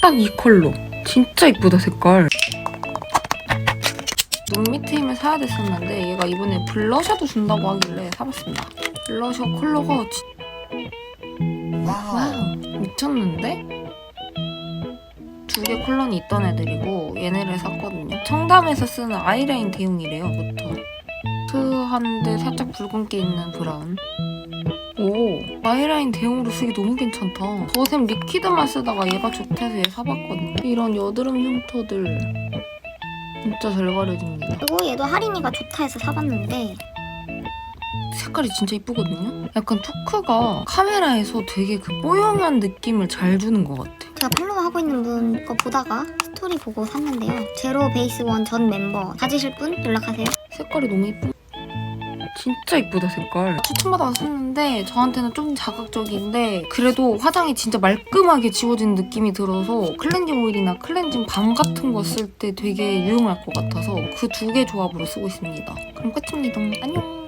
딱 이 컬러. 진짜 이쁘다 색깔. 눈 밑에 힘을 사야 됐었는데 얘가 이번에 블러셔도 준다고 하길래 사봤습니다. 블러셔 컬러가 진... 와우 미쳤는데? 두 개 컬러는 있던 애들이고 얘네를 샀거든요. 청담에서 쓰는 아이라인 대용이래요. 부터 트한데 살짝 붉은기 있는 브라운. 오 아이라인 대용으로 쓰기 너무 괜찮다. 저샘 리퀴드만 쓰다가 얘가 좋다 해서 얘 사봤거든요. 이런 여드름 흉터들 진짜 잘 가려집니다. 그리고 얘도 할인이가 좋다 해서 사봤는데 색깔이 진짜 이쁘거든요? 약간 토크가 카메라에서 되게 그 뽀용한 느낌을 잘 주는 것 같아. 제가 팔로우 하고 있는 분 거 보다가 스토리 보고 샀는데요. 제로 베이스 원 전 멤버 가지실 분 연락하세요. 색깔이 너무 이쁘. 진짜 이쁘다 색깔. 추천받아서 샀는데 저한테는 좀 자극적인데 그래도 화장이 진짜 말끔하게 지워지는 느낌이 들어서 클렌징 오일이나 클렌징 밤 같은 거 쓸 때 되게 유용할 것 같아서 그 두 개 조합으로 쓰고 있습니다. 그럼 끝입니다. 안녕.